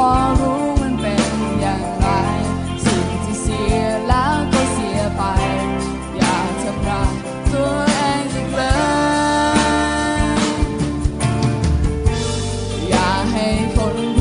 พอรู้มันเป็นอย่างไร สิ่งที่เสียแล้วก็เสียไป อยากทำร้ายตัวเองอีกเลย อย่าให้คน